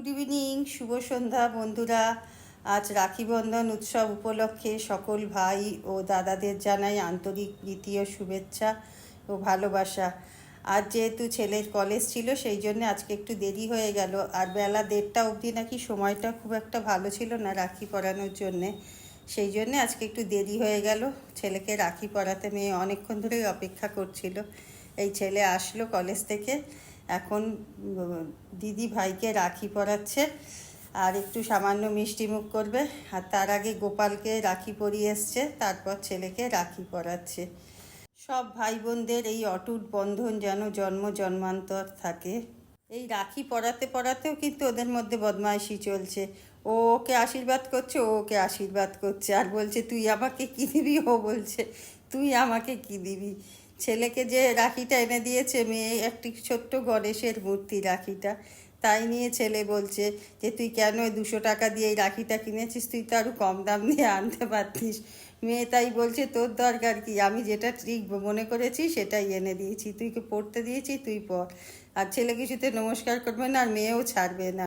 Good evening শুভ সন্ধ্যা বন্ধুরা। আজ রাখি বন্ধন উৎসব উপলক্ষে সকল ভাই ও দাদাদের জানাই আন্তরিক প্রীতি ও শুভেচ্ছা ও ভালোবাসা। আজ যেহেতু ছেলের কলেজ ছিল, সেই জন্য আজকে একটু দেরি হয়ে গেল। আর বেলা দেড়টা অবধি নাকি সময়টা খুব একটা ভালো ছিল না রাখি পরানোর জন্যে। সেই জন্যে আজকে একটু দেরি হয়ে গেল। ছেলেকে রাখি পরাতে মেয়ে অনেকক্ষণ ধরেই অপেক্ষা করছিল। এই ছেলে আসলো কলেজ থেকে। এখন দিদি ভাইকে রাখি পরাচ্ছে আর একটু সামান্য মিষ্টি মুখ করবে। আর তার আগে গোপালকে রাখি পরিয়ে এসছে, তারপর ছেলেকে রাখি পরাচ্ছে। সব ভাই বোনদের এই অটুট বন্ধন যেন জন্ম জন্মান্তর থাকে। এই রাখি পরাতে পরাতেও কিন্তু ওদের মধ্যে বদমাইশি চলছে। ও ওকে আশীর্বাদ করছে, ও ওকে আশীর্বাদ করছে। আর বলছে, তুই আমাকে কী দিবি? ও বলছে, তুই আমাকে কী দিবি? ছেলেকে যে রাখিটা এনে দিয়েছে মেয়ে, একটি ছোট্ট গণেশের মূর্তি রাখিটা। তাই নিয়ে ছেলে বলছে যে, তুই কেন দুশো টাকা দিয়ে এই রাখিটা কিনেছিস? তুই তো আরও কম দাম দিয়ে আনতে পারতিস। মেয়ে তাই বলছে, তোর দরকার কি? আমি যেটা ঠিক মনে করেছি সেটাই এনে দিয়েছি। তুই কি পড়তে দিয়েছি? তুই পড়। আর ছেলে কিছুতে নমস্কার করবে না, আর মেয়েও ছাড়বে না।